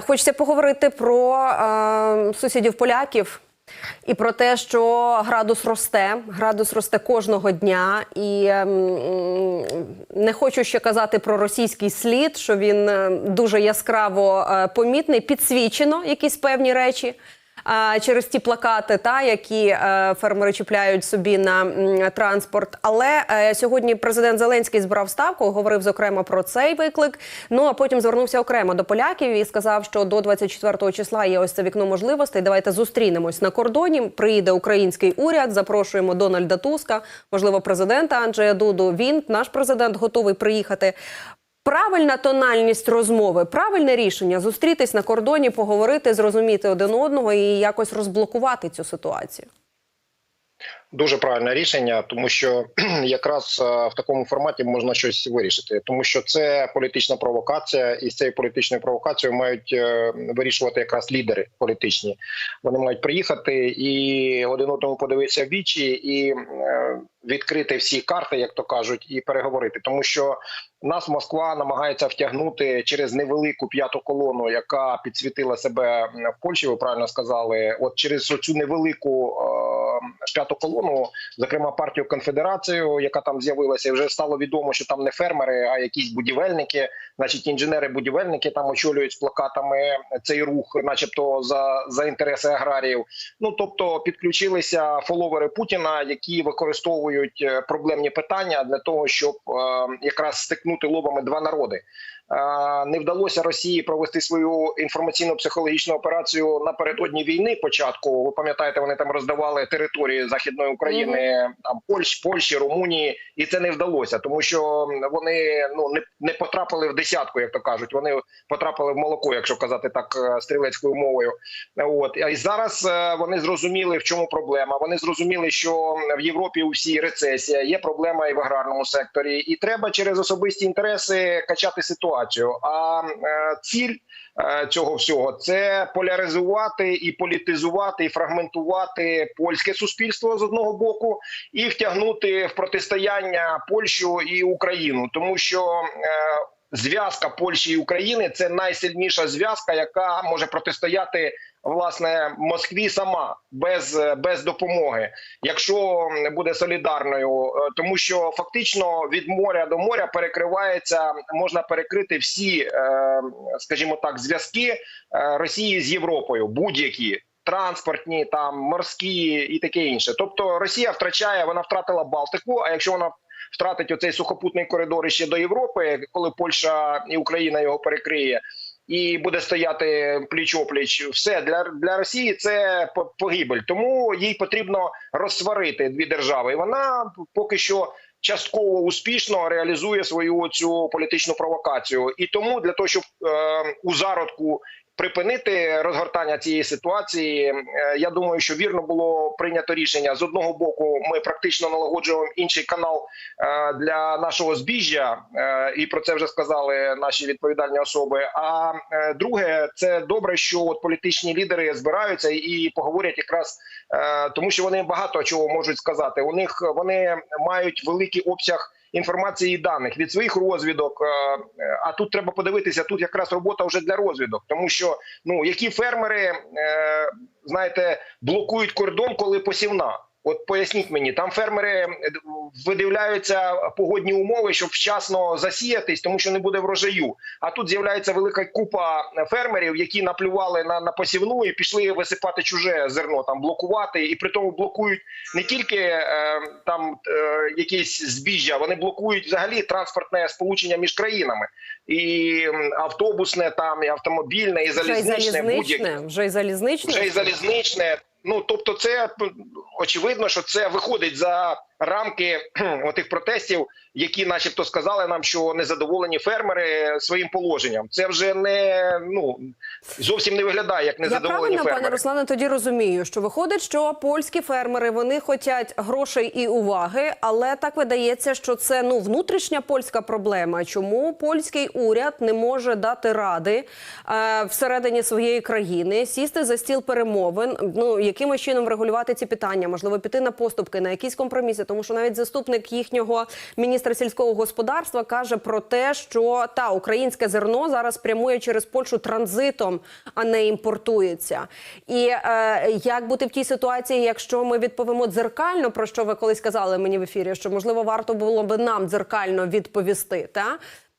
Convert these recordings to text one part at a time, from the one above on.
Хочеться поговорити про е, сусідів поляків і про те, що градус росте. Градус росте кожного дня. І е, не хочу ще казати про російський слід, що він е, дуже яскраво е, помітний, підсвічено якісь певні речі. Через ті плакати, та які е, фермери чіпляють собі на транспорт. Але е, сьогодні президент Зеленський збирав ставку, говорив зокрема про цей виклик. Ну а потім звернувся окремо до поляків і сказав, що до 24 числа є ось це вікно можливостей. Давайте зустрінемось на кордоні. Приїде український уряд. Запрошуємо Дональда Туска, можливо, президента Анджея Дуду. Він наш президент готовий приїхати. Правильна тональність розмови, правильне рішення зустрітись на кордоні, поговорити, зрозуміти один одного і якось розблокувати цю ситуацію. Дуже правильне рішення, тому що якраз е, в такому форматі можна щось вирішити, тому що це політична провокація, і з цією політичною провокацією мають е, вирішувати якраз лідери політичні. Вони мають приїхати і один одному подивитися в вічі і е, відкрити всі карти, як то кажуть, і переговорити, тому що нас Москва намагається втягнути через невелику п'яту колону, яка підсвітила себе в Польщі. Ви правильно сказали, от через цю невелику е, п'яту колону, зокрема партію конфедерацію, яка там з'явилася, і вже стало відомо, що там не фермери, а якісь будівельники, значить інженери-будівельники там очолюють з плакатами цей рух, начебто за, за інтереси аграріїв. Ну тобто підключилися фоловери Путіна, які використовують е, проблемні питання для того, щоб е, якраз стикнути лобами два народи. Е, Не вдалося Росії провести свою інформаційно-психологічну операцію напередодні війни. Початку ви пам'ятаєте, вони там роздавали території західної України, там Польщ, Польщі, Румунії, і це не вдалося, тому що вони ну не, не потрапили в десятку, як то кажуть. Вони потрапили в молоко, якщо казати так е, стрілецькою мовою. От і зараз е, вони зрозуміли, в чому проблема. Вони зрозуміли, що в Європі у всій рецесія є проблема і в аграрному секторі, і треба через особисті інтереси качати ситуацію. А е, ціль цього всього це поляризувати і політизувати, і фрагментувати польське суспільство з одного боку, і втягнути в протистояння Польщу і Україну, тому що. е, Зв'язка Польщі і України це найсильніша зв'язка, яка може протистояти власне Москві сама без, без допомоги, якщо буде солідарною, Е, тому що фактично від моря до моря перекривається, можна перекрити всі, е, скажімо так, зв'язки е, Росії з Європою, будь-які. Транспортні, там морські і таке інше. Тобто Росія втрачає, вона втратила Балтику. А якщо вона втратить оцей сухопутний коридор ще до Європи, коли Польща і Україна його перекриє, і буде стояти пліч опліч, все для, для Росії це по- погибель. Тому їй потрібно розсварити дві держави. І вона поки що. Частково успішно реалізує свою цю політичну провокацію, і тому для того, щоб е, у зародку припинити розгортання цієї ситуації. е, Я думаю, що вірно було прийнято рішення з одного боку. Ми практично налагоджуємо інший канал е, для нашого збіжжя, е, і про це вже сказали наші відповідальні особи. А друге, це добре, що от політичні лідери збираються і поговорять якраз тому, що вони багато чого можуть сказати. У них вони мають великий обсяг інформації і даних від своїх розвідок. е, е, А тут треба подивитися. Тут якраз робота вже для розвідок, тому що ну які фермери е, знаєте блокують кордон, коли посівна. От поясніть мені, там фермери видивляються погодні умови, щоб вчасно засіятись, тому що не буде врожаю. А тут з'являється велика купа фермерів, які наплювали на, на посівну і пішли висипати чуже зерно, там блокувати, і при тому блокують не тільки е, там е, якісь збіжжя, вони блокують взагалі транспортне сполучення між країнами, і автобусне, там і автомобільне, і Вже й залізничне, будь-яке залізничне, вже й залізничне. вже й залізничне. Ну тобто, це очевидно, що це виходить за рамки отих протестів, які, начебто, сказали нам, що незадоволені фермери своїм положенням. Це вже не ну зовсім не виглядає як Я правильно, фермери. пане Руслане, тоді розумію, що виходить, що польські фермери вони хочуть грошей і уваги, але так видається, що це ну внутрішня польська проблема. Чому польський уряд не може дати ради е, всередині своєї країни сісти за стіл перемовин? Ну якимось чином врегулювати ці питання, можливо, піти на поступки, на якісь компроміси. Тому що навіть заступник їхнього міністра сільського господарства каже про те, що та українське зерно зараз прямує через Польщу транзитом, а не імпортується. І е, як бути в тій ситуації, якщо ми відповімо дзеркально, про що ви колись казали мені в ефірі, що можливо варто було би нам дзеркально відповісти, та?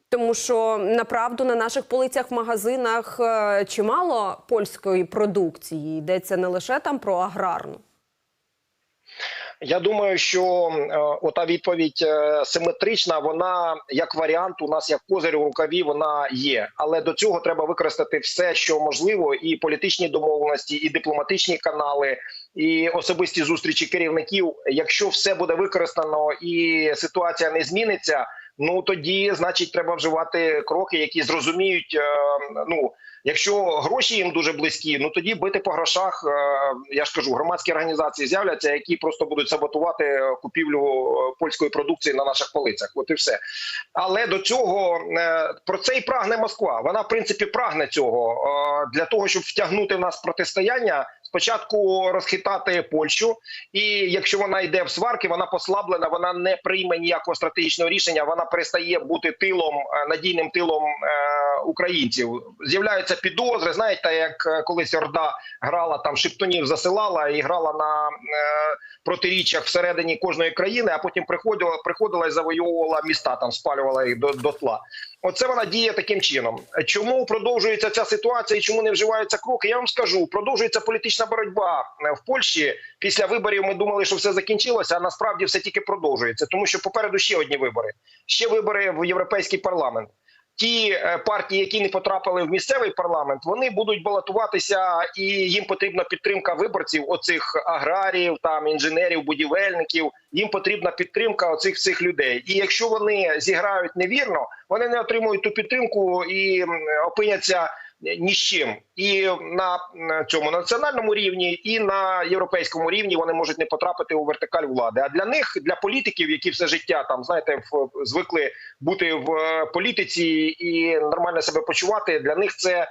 Тому що направду на наших полицях в магазинах е, чимало польської продукції. Йдеться не лише там про аграрну. Я думаю, що е, ота відповідь е, симетрична. Вона як варіант, у нас як козир у рукаві, вона є. Але до цього треба використати все, що можливо, і політичні домовленості, і дипломатичні канали, і особисті зустрічі керівників. Якщо все буде використано і ситуація не зміниться. Ну тоді, значить, треба вживати кроки, які зрозуміють. е, Ну якщо гроші їм дуже близькі, ну тоді бити по грошах. е, Я ж кажу, громадські організації з'являться, які просто будуть саботувати купівлю е, польської продукції на наших полицях. От і все. Але до цього е, про це і прагне Москва. Вона в принципі прагне цього для того, щоб втягнути в нас протистояння. Спочатку розхитати Польщу, і якщо вона йде в сварки, вона послаблена, вона не прийме ніякого стратегічного рішення. Вона перестає бути тилом надійним тилом українців. З'являються підозри. Знаєте, як е, колись Орда грала там шептунів, засилала і грала на е, протиріччях всередині кожної країни, а потім приходила, приходила і завоювала міста, там спалювала їх до, до тла. Оце вона діє таким чином. Чому продовжується ця ситуація і чому не вживаються кроки? Я вам скажу, продовжується політична боротьба е, в Польщі. Після виборів ми думали, що все закінчилося, а насправді все тільки продовжується, тому що попереду ще одні вибори. Ще вибори в європейський парламент. Ті е, партії, які не потрапили в місцевий парламент, вони будуть балотуватися, і їм потрібна підтримка виборців, оцих аграріїв, там інженерів, будівельників. Їм потрібна підтримка оцих всіх людей. І якщо вони зіграють невірно, вони не отримують ту підтримку і опиняться ні з чим. І на цьому національному рівні, і на європейському рівні вони можуть не потрапити у вертикаль влади. А для них, для політиків, які все життя там знаєте, в звикли бути в е, політиці і нормально себе почувати. Для них це е,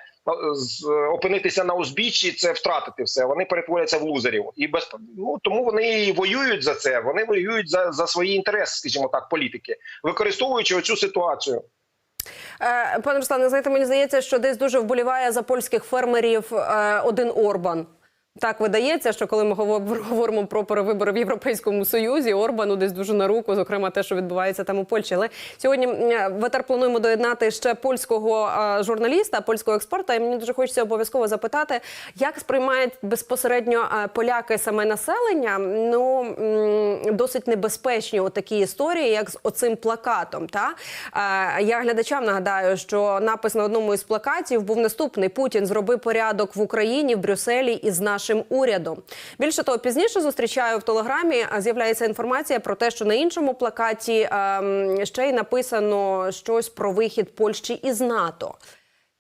опинитися на узбіччі, це втратити все. Вони перетворяться в лузерів, і без ну тому вони і воюють за це. Вони воюють за, за свої інтереси, скажімо так, політики, використовуючи оцю ситуацію. Е, Пане Руслане, знаєте, мені здається, що десь дуже вболіває за польських фермерів е, один Орбан. Так видається, що коли ми говор- говоримо про перевибори в Європейському Союзі, Орбану десь дуже на руку, зокрема те, що відбувається там у Польщі. Але сьогодні м, в етер плануємо доєднати ще польського е, журналіста, польського експерта. І мені дуже хочеться обов'язково запитати, як сприймають безпосередньо е, поляки саме населення. Ну досить небезпечні такі історії, як з оцим плакатом. Та Е, я глядачам нагадаю, що напис на одному із плакатів був наступний: Путін зроби порядок в Україні, в Брюсселі і з нашим урядом. Більше того, пізніше зустрічаю в телеграмі. З'являється інформація про те, що на іншому плакаті ем, ще й написано щось про вихід Польщі із НАТО.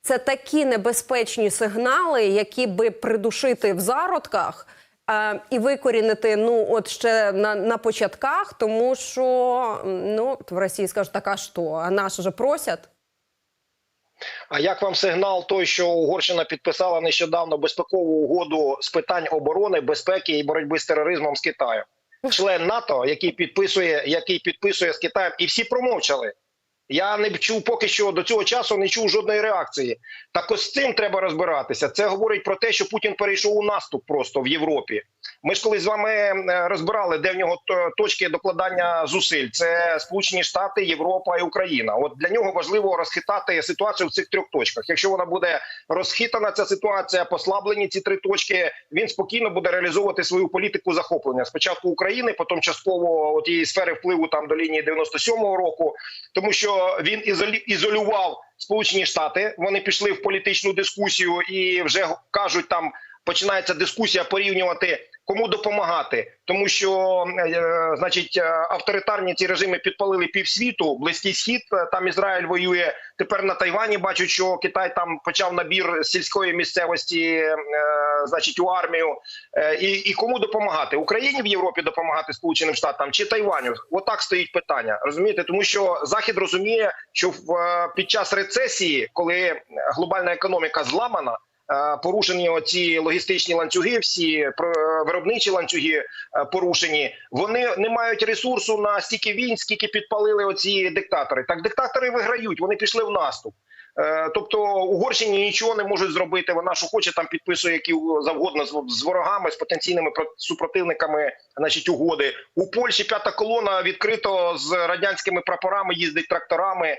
Це такі небезпечні сигнали, які би придушити в зародках. е, І викорінити ну от ще на, на початках, тому що ну в Росії скажуть, так а що, а наші же просять. А як вам сигнал той, що Угорщина підписала нещодавно безпекову угоду з питань оборони, безпеки і боротьби з тероризмом з Китаєм? Член НАТО, який підписує, який підписує з Китаєм, і всі промовчали. Я не чув поки що до цього часу не чув жодної реакції. Так ось з цим треба розбиратися. Це говорить про те, що Путін перейшов у наступ просто в Європі. Ми ж коли з вами е, розбирали, де в нього точки докладання зусиль. Це Сполучені Штати, Європа і Україна. От для нього важливо розхитати ситуацію в цих трьох точках. Якщо вона буде розхитана, ця ситуація, послаблені ці три точки, він спокійно буде реалізовувати свою політику захоплення. Спочатку України, потім частково тієї сфери впливу там до лінії 97-го року, тому що він ізолював Сполучені Штати. Вони пішли в політичну дискусію і вже кажуть там. Починається дискусія порівнювати кому допомагати, тому що е, значить е, авторитарні ці режими підпалили півсвіту. Близький схід е, там Ізраїль воює. Тепер на Тайвані бачать, що Китай там почав набір сільської місцевості, е, значить, у армію. Е, і, і кому допомагати Україні в Європі допомагати Сполученим Штатам чи Тайваню? Отак стоїть питання. Розумієте, тому що Захід розуміє, що в е, під час рецесії, коли глобальна економіка зламана. Е, порушені оці логістичні ланцюги, всі е, виробничі ланцюги е, порушені. Вони не мають ресурсу на стільки війн, скільки підпалили оці диктатори. Так диктатори виграють, вони пішли в наступ. Тобто Угорщині нічого не можуть зробити. Вона що хоче там підписує які завгодно з, ворогами, з потенційними про- супротивниками, значить, угоди. У Польщі п'ята колона відкрито з радянськими прапорами, їздить тракторами,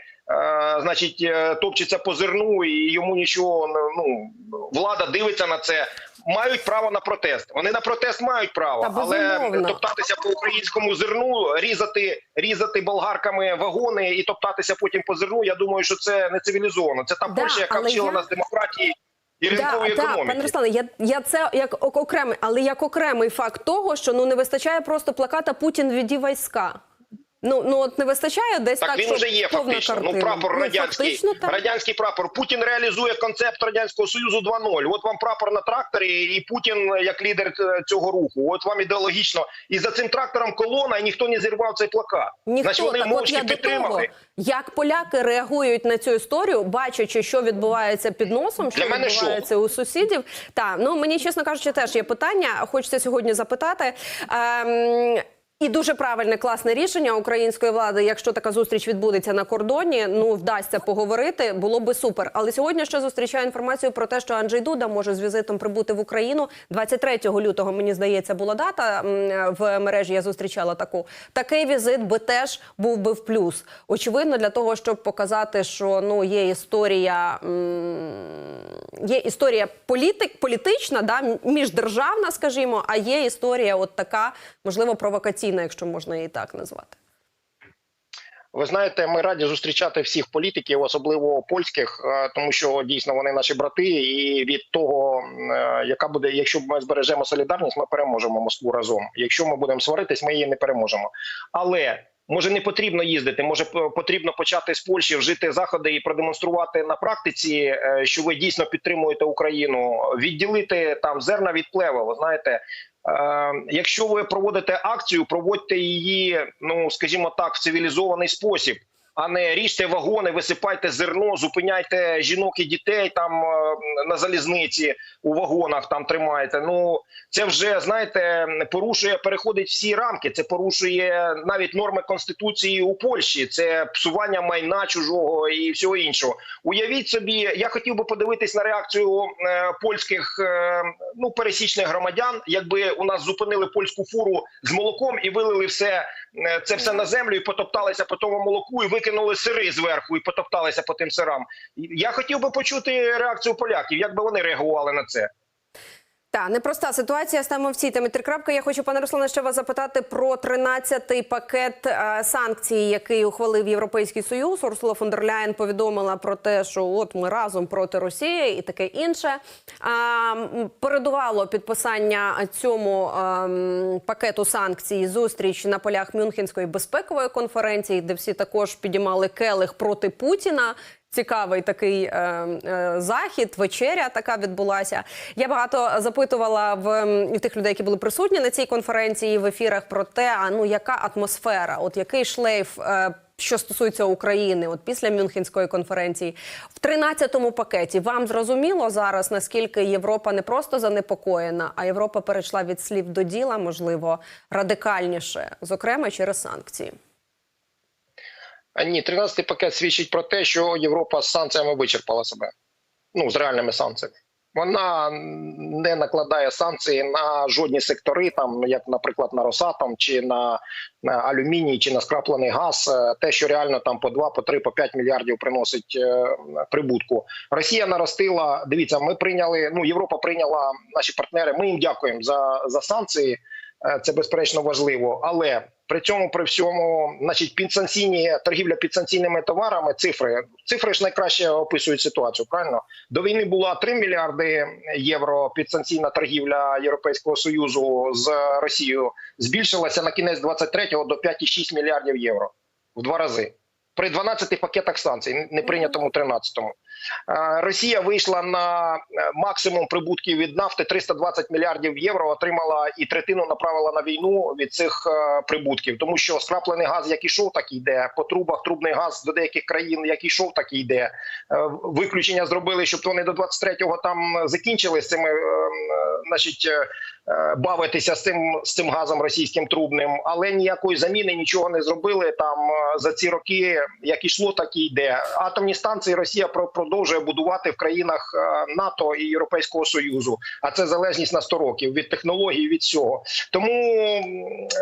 значить, е, топчеться по зерну, і йому нічого ну влада дивиться на це. Мають право на протест. Вони на протест мають право, Та, але топтатися по українському зерну, різати, різати болгарками вагони і топтатися потім по зерну. Я думаю, що це не цивілізовано. Це та Да, Польща, яка вчила я- нас демократії і ринкової да, економіки. пане Руслане, я, я це як ок- окремий, але як окремий факт того, що ну не вистачає просто плаката Путін віді війська. Ну ну от не вистачає десь так, Так, він вже є фактично. картина. Ну прапор радянський, фактично, так. радянський прапор. Путін реалізує концепт радянського союзу 2.0. От вам прапор на тракторі, і Путін як лідер е, цього руху. От вам ідеологічно. І за цим трактором колона, і ніхто не зірвав цей плакат. Ніхто Значить, вони так, от я до того, як поляки реагують на цю історію, бачачи, що відбувається під носом, що Для мене відбувається у сусідів. Та ну мені чесно кажучи, теж є питання. Хочеться сьогодні запитати. Ем, і дуже правильне класне рішення української влади. Якщо така зустріч відбудеться на кордоні, ну вдасться поговорити, було би супер. Але сьогодні ще зустрічаю інформацію про те, що Анджей Дуда може з візитом прибути в Україну 23 лютого. Мені здається, була дата в мережі. Я зустрічала таку. Такий візит би теж був би в плюс. Очевидно, для того, щоб показати, що ну є історія. Є історія політик, політична, да, міждержавна, скажімо, а є історія, от така, можливо, провокаційна, якщо можна її так назвати. Ви знаєте, ми раді зустрічати всіх політиків, особливо польських, е, тому що дійсно вони наші брати. І від того, е, яка буде, якщо ми збережемо солідарність, ми переможемо Москву разом. Якщо ми будемо сваритись, ми її не переможемо. Але може не потрібно їздити, може потрібно почати з Польщі вжити заходи і продемонструвати на практиці, е, що ви дійсно підтримуєте Україну, відділити там зерна від плева. Знаєте. Е, Якщо ви проводите акцію, проводьте її, ну скажімо так, в цивілізований спосіб, а не ріжте вагони, висипайте зерно, зупиняйте жінок і дітей там е, на залізниці у вагонах. Там тримаєте. Ну це вже знаєте, порушує, переходить всі рамки. Це порушує навіть норми конституції у Польщі. Це псування майна чужого і всього іншого. Уявіть собі, я хотів би подивитись на реакцію е, польських е, ну пересічних громадян, якби у нас зупинили польську фуру з молоком і вилили все це все на землю і потопталися по тому молоку, і викинули сири зверху, і потопталися по тим сирам. Я хотів би почути реакцію поляків, як би вони реагували на це. Та непроста ситуація саме в цій темі. Три крапки. Я хочу, пане Руслане, ще вас запитати про 13-й пакет е, санкцій, який ухвалив Європейський Союз. Урсула фон дер Ляєн повідомила про те, що от ми разом проти Росії і таке інше. А, передувало підписання цьому ем, пакету санкцій зустріч на полях Мюнхенської безпекової конференції, де всі також підіймали келих проти Путіна. Цікавий такий е, е, захід, вечеря така відбулася. Я багато запитувала в і тих людей, які були присутні на цій конференції в ефірах про те, а ну яка атмосфера, от який шлейф. Е, що стосується України, от після Мюнхенської конференції, в 13-му пакеті вам зрозуміло зараз, наскільки Європа не просто занепокоєна, а Європа перейшла від слів до діла, можливо, радикальніше, зокрема через санкції. Ні, 13-й пакет свідчить про те, що Європа з санкціями вичерпала себе. Ну, з реальними санкціями. Вона не накладає санкції на жодні сектори, там як, наприклад, на Росатом, чи на, на алюміній, чи на скраплений газ. Е, Те, що реально там по 2, по 3, по 5 мільярдів приносить е, прибутку. Росія наростила. Дивіться, ми прийняли. Ну, Європа прийняла наші партнери. Ми їм дякуємо за, за санкції. Е, Це безперечно важливо, але при цьому при всьому, значить, підсанкційні торгівля підсанкційними товарами, цифри цифри ж найкраще описують ситуацію. Правильно до війни була 3 мільярди євро. Підсанкційна торгівля Європейського союзу з Росією збільшилася на кінець 23-го до 5,6 мільярдів євро в два рази при 12 пакетах санкцій, не прийнятому 13-му. Е, Росія вийшла на е, максимум прибутків від нафти 320 мільярдів євро. Отримала і третину направила на війну від цих е, прибутків, тому що скраплений газ, як ішов, так і йде. По трубах трубний газ до деяких країн, як ішов, так і йде. Виключення зробили, щоб вони до 23-го там закінчили з цими, е, е, значить. Бавитися з цим з цим газом російським трубним, але ніякої заміни нічого не зробили там за ці роки. Як ішло, так і йде. Атомні станції Росія про- продовжує будувати в країнах е, НАТО і Європейського Союзу. А це залежність на 100 років від технологій, від всього. Тому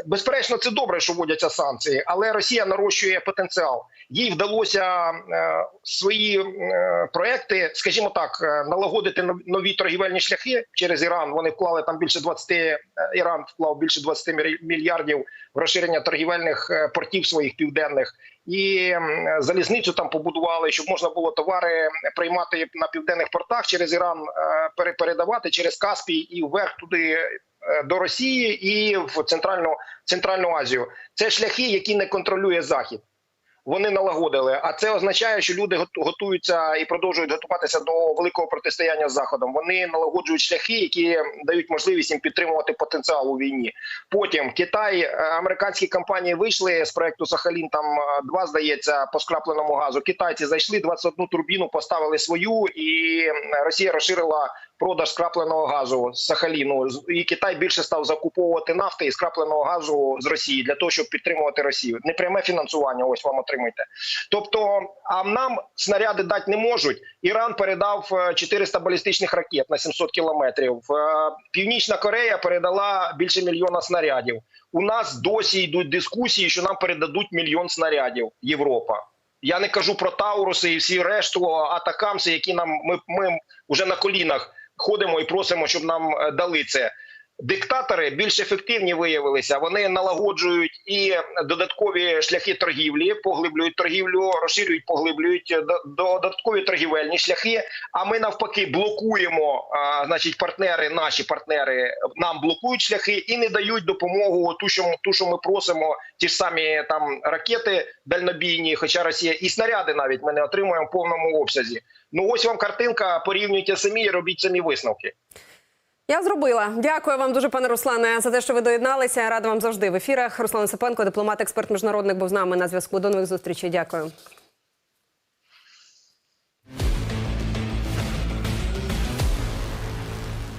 безперечно, це добре, що вводяться санкції, але Росія нарощує потенціал. Їй вдалося е, свої е, проекти, скажімо так, налагодити нов- нові торгівельні шляхи через Іран. Вони вклали там більше 20, е, Іран вклав більше 20 мір- мільярдів в розширення торгівельних портів своїх південних. І залізницю там побудували, щоб можна було товари приймати на південних портах через Іран, перепередавати через Каспій і вверх туди е, до Росії і в центральну центральну Азію. Це шляхи, які не контролює Захід. Вони налагодили, а це означає, що люди готу- готуються і продовжують готуватися до великого протистояння з заходом. Вони налагоджують шляхи, які дають можливість їм підтримувати потенціал у війні. Потім Китай, е, американські компанії вийшли з проекту Сахалін. Там е, два здається по скрапленому газу. Китайці зайшли 21 турбіну, поставили свою, і Росія розширила продаж скрапленого газу з Сахаліну. І Китай більше став закуповувати нафти і скрапленого газу з Росії для того, щоб підтримувати Росію. Непряме фінансування. Ось вам отримуйте. Тобто, а нам снаряди дати не можуть. Іран передав е, 400 балістичних ракет на 700 кілометрів. Е, Північна Корея передала більше мільйона снарядів. У нас досі йдуть дискусії, що нам передадуть мільйон снарядів. Європа. Я не кажу про Тауруси і всі решту атакамси, які нам ми, ми вже на колінах ходимо і просимо, щоб нам е, дали це. Диктатори більш ефективні виявилися. Вони налагоджують і додаткові шляхи торгівлі, поглиблюють торгівлю, розширюють, поглиблюють е, до- додаткові торгівельні шляхи. А ми навпаки блокуємо. Значить, партнери, наші партнери нам блокують шляхи і не дають допомогу. Ту, що ту, що ми просимо, ті ж самі там ракети дальнобійні, хоча Росія і снаряди навіть ми не отримуємо в повному обсязі. Ну ось вам картинка. Порівнюйте самі і робіть самі висновки. Я зробила. Дякую вам дуже, пане Руслане, за те, що ви доєдналися. Рада вам завжди в ефірах. Руслан Сапенко, дипломат, експерт міжнародник, був з нами на зв'язку. До нових зустрічей. Дякую.